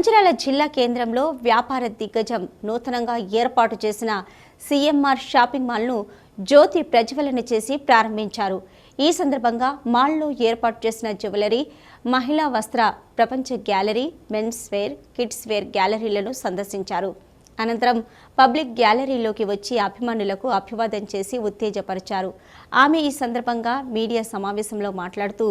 మంచిర్యాల జిల్లా కేంద్రంలో వ్యాపార దిగ్గజం నూతనంగా ఏర్పాటు చేసిన సీఎంఆర్ షాపింగ్ మాల్ను జ్యోతి ప్రజ్వలన చేసి ప్రారంభించారు. ఈ సందర్భంగా మాల్లో ఏర్పాటు చేసిన జ్యువెలరీ మహిళా వస్త్ర ప్రపంచ gallery men's wear kids wear గ్యాలరీలను సందర్శించారు. అనంతరం పబ్లిక్ గ్యాలరీలోకి వచ్చి అభిమానులకు అభివాదం చేసి ఉత్తేజపరిచారు. ఆమె ఈ సందర్భంగా మీడియా సమావేశంలో మాట్లాడుతూ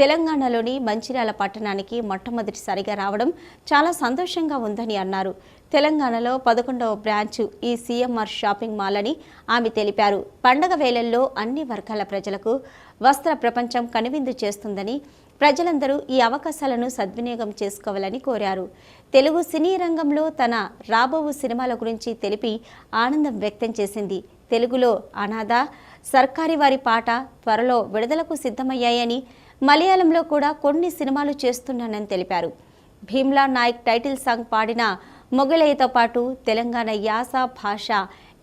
తెలంగాణలోని మంచిర్యాల పట్టణానికి మొట్టమొదటిసారిగా రావడం చాలా సంతోషంగా ఉందని అన్నారు. తెలంగాణలో పదకొండవ బ్రాంచ్ ఈ సీఎంఆర్ షాపింగ్ మాల్ అని ఆమె తెలిపారు. పండగ వేళల్లో అన్ని వర్గాల ప్రజలకు వస్త్ర ప్రపంచం కనువిందు చేస్తుందని ప్రజలందరూ ఈ అవకాశాలను సద్వినియోగం చేసుకోవాలని కోరారు. తెలుగు సినీ రంగంలో తన రాబోవు సినిమాల గురించి తెలిపి ఆనందం వ్యక్తం చేసింది. తెలుగులో అనాథ సర్కారి వారి పాట త్వరలో విడుదలకు సిద్ధమయ్యాయని మలయాళంలో కూడా కొన్ని సినిమాలు చేస్తున్నానని తెలిపారు. భీమ్లా నాయక్ టైటిల్ సాంగ్ పాడిన మొగలయ్యతో పాటు తెలంగాణ యాస భాష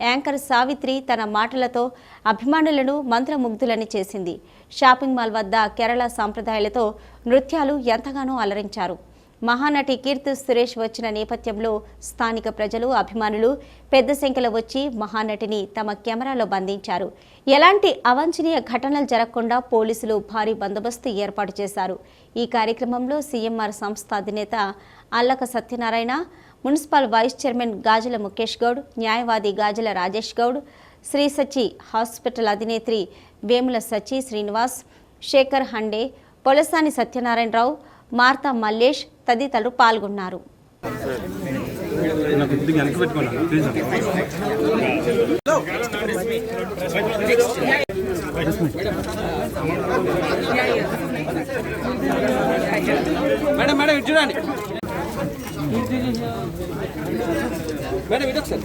యాంకర్ సావిత్రి తన మాటలతో అభిమానులను మంత్రముగ్ధులని చేసింది. షాపింగ్ మాల్ వద్ద కేరళ సాంప్రదాయాలతో నృత్యాలు ఎంతగానో అలరించారు. మహానటి కీర్తి సురేష్ వచ్చిన నేపథ్యంలో స్థానిక ప్రజలు అభిమానులు పెద్ద సంఖ్యలో వచ్చి మహానటిని తమ కెమెరాలో బంధించారు. ఎలాంటి అవాంఛనీయ ఘటనలు జరగకుండా పోలీసులు భారీ బందోబస్తు ఏర్పాటు చేశారు. ఈ కార్యక్రమంలో సీఎంఆర్ సంస్థ అధినేత Allaka Satyanarayana municipal vice chairman Gajula Mukesh Goud న్యాయవాది గాజుల రాజేష్ గౌడ్ శ్రీ సచి హాస్పిటల్ అధినేత్రి వేముల సచి శ్రీనివాస్ శేఖర్ హండే పొలసాని సత్యనారాయణరావు మార్తా మల్లేష్ తదితరులు పాల్గొన్నారు. మేడం మేడం చూడండి. మేడం ఇటు ఒకసారి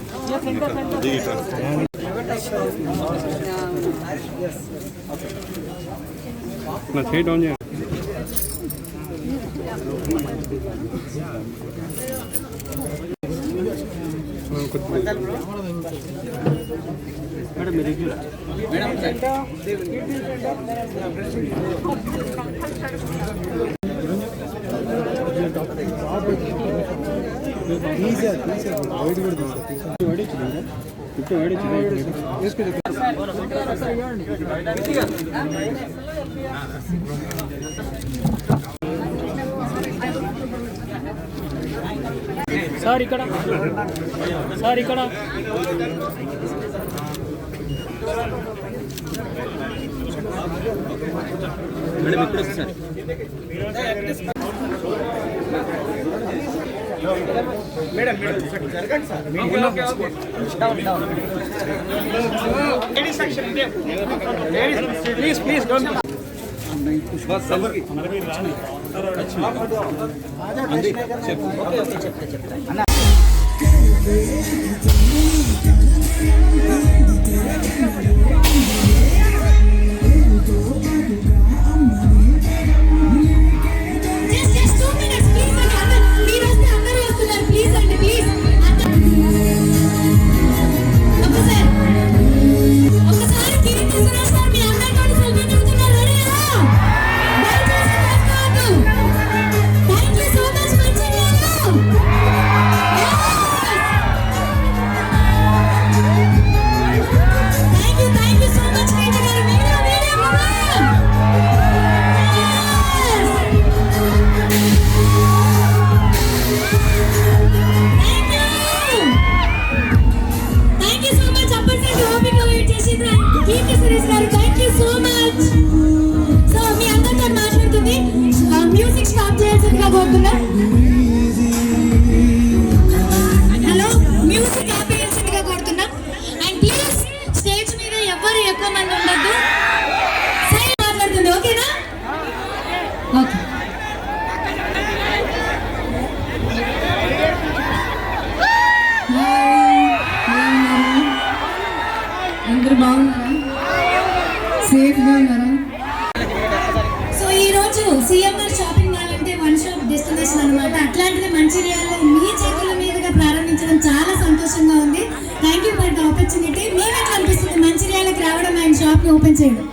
నా చేయి డౌన్ చేయండి ఆ, కొద్దిగా. మేడం మీరు ఇటు చూడండి. ఇప్పుడు వేడి సార్ ఇక్కడ సార్ ఇక్కడ. మేడం ఇప్పుడు సార్ మేడం మేడం జరగండి sir okay okay down down ladies section please please don't bus selfie అంది చెప్పు ఓకే ఓకే సేఫ్గా ఉన్నారా? సో ఈ రోజు సిఎంఆర్ షాపింగ్ మాల్ అంటే వన్ షాప్ డెస్టినేషన్ అన్నమాట. అట్లాంటిది మంచిర్యాలలో మీ చేతుల మీదుగా ప్రారంభించడం చాలా సంతోషంగా ఉంది. Thank you for the opportunity ఎట్లా అనిపిస్తుంది? మంచిర్యాలకు రావడం ఆయన షాప్ని ఓపెన్ చేయడం?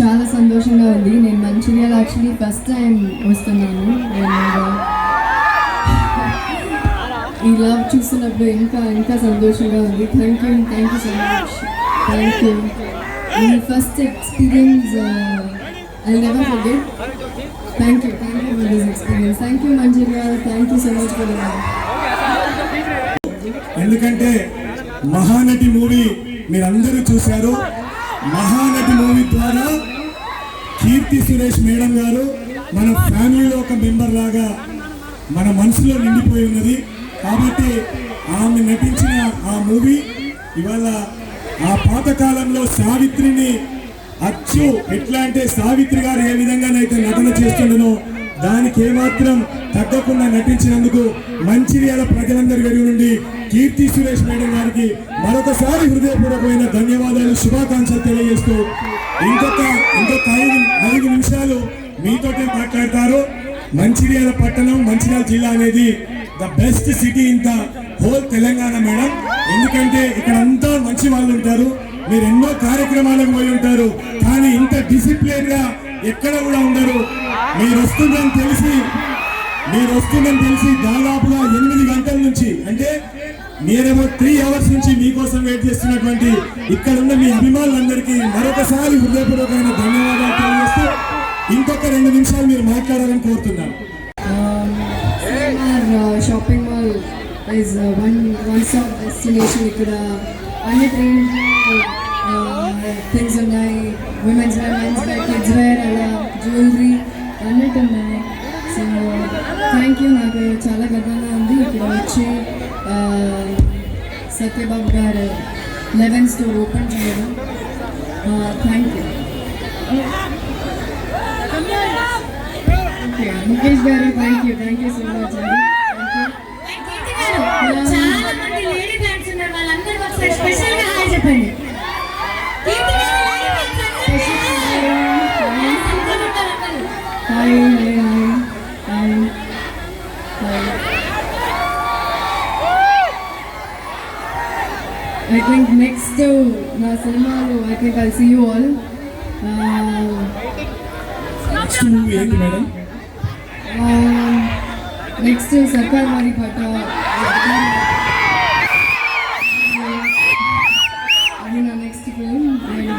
చాలా సంతోషంగా ఉంది. నేను మంచిర్యాల యాక్చువల్లీ ఫస్ట్ టైం వస్తున్నాను. లవ్ చూసినప్పుడు ఇంకా ఇంకా సంతోషంగా ఉంది. Thank you thank you so much thank you ఈ first experience I never forget thank you thank you for this experience thank you మంచిగా thank you so much for love ఎందుకంటే Mahanati movie మీరందరూ చూశారు. మహానటి మూవీ ద్వారా కీర్తి సురేష్ మేడం గారు మన ఫ్యామిలీలో ఒక మెంబర్ లాగా మన మనసులో నిండిపోయి ఉన్నది. కాబట్టి ఆమె నటించిన ఆ మూవీ ఇవాళ ఆ పాతకాలంలో సావిత్రిని అచ్చు ఎట్లా అంటే సావిత్రి గారు ఏ విధంగానైతే నటన చేస్తుండనో దానికి ఏమాత్రం తగ్గకుండా నటించినందుకు మంచిర్యాల ప్రజలందరి వెలుగు నుండి కీర్తి సురేష్ మేడం గారికి మరొకసారి హృదయపూర్వకమైన ధన్యవాదాలు శుభాకాంక్షలు తెలియజేస్తూ ఇంకొక ఇంకొక ఐదు ఐదు నిమిషాలు మీతోటే మాట్లాడతారు. మంచిర్యాల పట్టణం మంచిర్యాల జిల్లా అనేది the best city in the whole Telangana madam. ఎందుకంటే ఇక్కడ అంతా మంచి వాళ్ళు ఉంటారు. మీరు ఎన్నో కార్యక్రమాలకు పోయి ఉంటారు. కానీ ఇంత డిసిప్లిన్గా ఎక్కడ కూడా ఉండరు. మీరు వస్తుందని తెలిసి మీరు వస్తుందని తెలిసి దాదాపుగా ఎనిమిది గంటల నుంచి అంటే మీరేమో త్రీ అవర్స్ నుంచి మీకోసం వెయిట్ చేస్తున్నటువంటి ఇక్కడ ఉన్న మీ అభిమానులందరికీ మరొకసారి హృదయపూర్వకమైన ధన్యవాదాలు తెలియజేస్తూ ఇంకొక రెండు నిమిషాలు మీరు మాట్లాడాలని కోరుతున్నాను. Shopping mall is one one stop destination ఇక్కడ అన్ని ట్రెండ్ థింగ్స్ ఉన్నాయి women's wear men's wear kids wear అలా జ్యువెలరీ అన్నిటి ఉన్నాయి సో థ్యాంక్ యూ నాకు చాలా గర్వంగా ఉంది ఇక్కడ వచ్చి uh, Satyababu garu eleven store open చేయడం thank you okay Mukesh garu thank you thank you so much అండి చాలా మంది లేడీ ఫ్యాన్స్ ఉన్నారు. వాళ్ళందరికీ ఒకసారి స్పెషల్గా హాయ్ చెప్పండి. Hi. Hi hi I think next నా సినిమాలో I think I see you all ఏంటి మేడం నెక్స్ట్ సర్కార్ వారి పాట. అది నా నెక్స్ట్ ఫిల్మ్ అండ్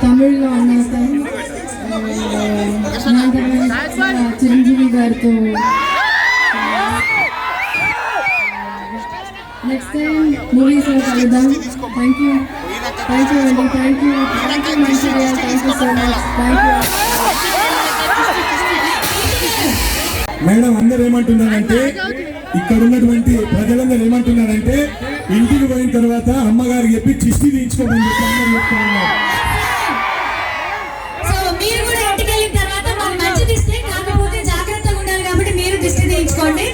తమిళ్ళో అన్నాక చిరంజీవి గారితో నెక్స్ట్ టైం మూవీస్లో కలుద్దాం థ్యాంక్ యూ థ్యాంక్ యూ అండి థ్యాంక్ యూ థ్యాంక్ యూ మంచిగా thank you so much thank you madam అందరు ఏమంటున్నారంటే ఇక్కడ ఉన్నటువంటి ప్రజలందరూ ఏమంటున్నారంటే ఇంటికి పోయిన తర్వాత అమ్మగారు చెప్పి చిష్టి తీయించుకోమని చెప్పి అందరూ చెప్తున్నారు సో మీరు కూడా ఇంటికి వెళ్ళిన తర్వాత మాకు మంచి దిష్టి కాకపోతే జాగ్రత్తగా ఉండాలి కాబట్టి మీరు దిష్టి తీయించుకోండి.